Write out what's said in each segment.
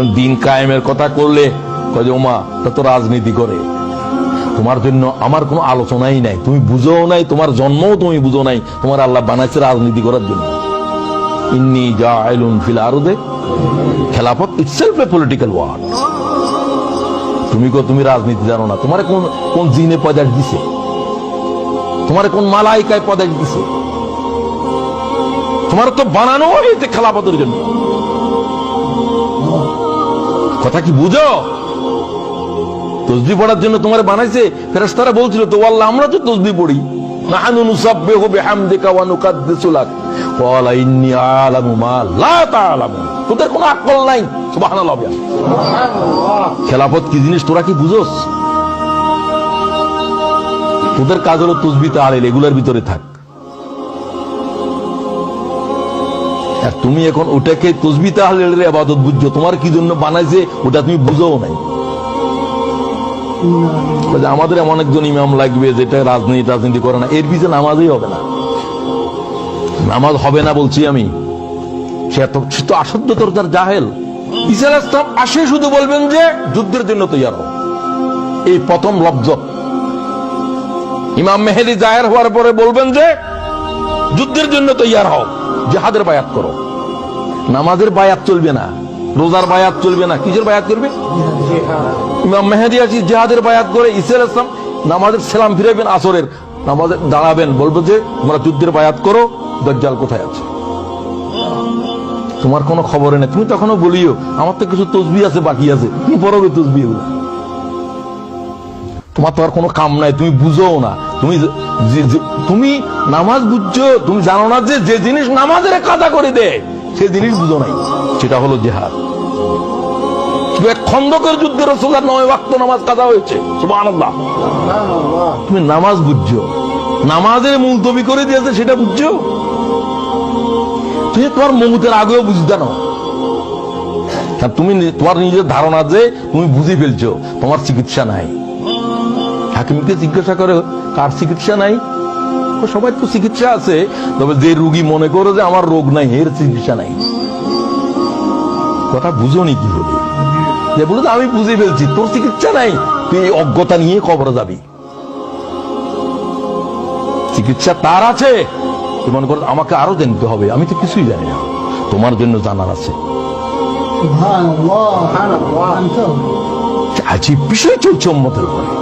দিন কায়েমের কথা করলে যে ওমা তা তো রাজনীতি করে। তোমার জন্য আমার কোনো আলোচনাই নাই। তুমি বুঝো নাই, তোমার জন্মও তুমি বুঝো নাই। তোমার আল্লাহ বানাইছে রাজনীতি করার জন্য। ইন্নি জাইলুন ফিল আরদে। খেলাফত ইটসেলফ এ পলিটিক্যাল ওয়ার্ড তুমি কো, তুমি রাজনীতি জানো না। তোমার কোন কোন জিনে পদার্থ দিছে? তোমার কোন মালাইকায় পদার্থ দিছে? তোমার তো বানানো হয়েছে খেলাফতের জন্য। কথা কি বুঝো? তসবি পড়ার জন্য তোমার বানাইছে ফেরেশতারা বলছিল তো আল্লাহ আমরা তো তসবি পড়ি। নাহানু নুসাব্বিহু বিহামদিকা ওয়া নুকাদ্দিসু লাক। ক্বালা ইন্নী আ'লামু মা লা তা'লামুন তোদের কোনো আকল নাই? সুবহানাল্লাহ। খেলাফত কি জিনিস তোরা কি বুঝোস? তোদের কাজ হলো তসবি তাহলিল এগুলোর ভিতরে থাক। আর তুমি এখন ওটাকে তসবি তাহলিলের আবাদত বুঝছ। তোমার কি জন্য বানাইছে, ওটা তুমি বুঝোও নাই। আমাদের এমন একজন ইমাম লাগবে যেটা রাজনীতি রাজনীতি করে না। এর পিছনে নামাজই হবে না। নামাজ হবে না বলছি আমি। সে এত সে তো তোর জাহেল। ইসা ইসলাম আসে শুধু বলবেন যে যুদ্ধের জন্য তৈয়ার হও। এই প্রথম লব্জ ইমাম মেহেদি জাহের হওয়ার পরে বলবেন যে যুদ্ধের জন্য তৈয়ার হও। জেহাদের বায়াত করো। নামাজের বায়াত চলবে না, রোজার বায়াত চলবে না, কিসের বায়াত করবে মেহেদি আসি জেহাদের বায়াত করে ইসরায়েল ইসলাম, নামাজের সেলাম ফিরাবেন আসরের, নামাজে দাঁড়াবেন, বলব যে, তোমরা যুদ্ধের বায়াত করো, দজ্জাল কোথায় আছে? তোমার কোনো খবর নেই, তুমি তখনও বলিও, আমার তো কিছু তসবি আছে, বাকি আছে, কি পড়বে তসবি তোমার তো আর কোনো কাম নাই, তুমি বুঝোও না। তুমি তুমি নামাজ বুঝছ, তুমি জানো না যে যে জিনিস নামাজের কাদা করে দেয়, সে জিনিস বুঝো নাই। সেটা হলো জেহাদ। খন্দকের যুদ্ধে নয় নামাজ কাদা হয়েছে। তুমি নামাজ বুঝছ। নামাজের মুলতবি করে দিয়েছে, সেটা বুঝছ? তুমি তোমার মমুতের আগেও বুঝতে না তুমি তোমার নিজের ধারণা যে তুমি বুঝে ফেলছো, তোমার চিকিৎসা নাই। হাকিমকে জিজ্ঞাসা করে কার চিকিৎসা নাই? সবাই তো চিকিৎসা আছে তবে যে রুগী মনে করে যে আমার রোগ নাই এর চিকিৎসা নাই। কথা বুঝোনি কি বলে যে বলতো আমি বুঝে ফেলছি তোর চিকিৎসা নাই তুই অজ্ঞতা নিয়ে কবর যাবি। চিকিৎসা তার আছে তুই মনে করো আমাকে আরও জানতে হবে আমি তো কিছুই জানি না তোমার জন্য জানার আছে। আজীব বিষয় চলছে উম্মতের উপরে।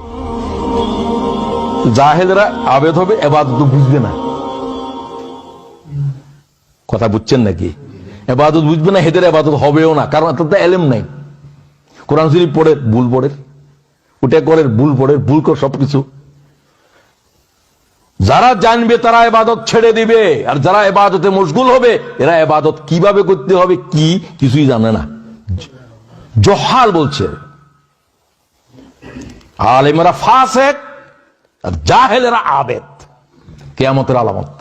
জাহেলেরা আবেদ হবে এবাদত বুঝবে না। কথা বুঝছেন নাকি? এবাদত বুঝবে না, হেদের এবাদত হবেও না, কারণ তাদের এলেম নাই। কোরআন শরীফ পড়ে, ভুল পড়ে। ওটা করে ভুল পড়ে, ভুল কর সবকিছু। যারা জানবে তারা এবাদত ছেড়ে দিবে, আর যারা এবাদতে মশগুল হবে, এরা এবাদত কীভাবে করতে হবে, কি কিছুই জানে না। জহাল বলছে। আলেমেরা ফাসেক আর জাহেলেরা আবেদ কেয়ামতের আলামত।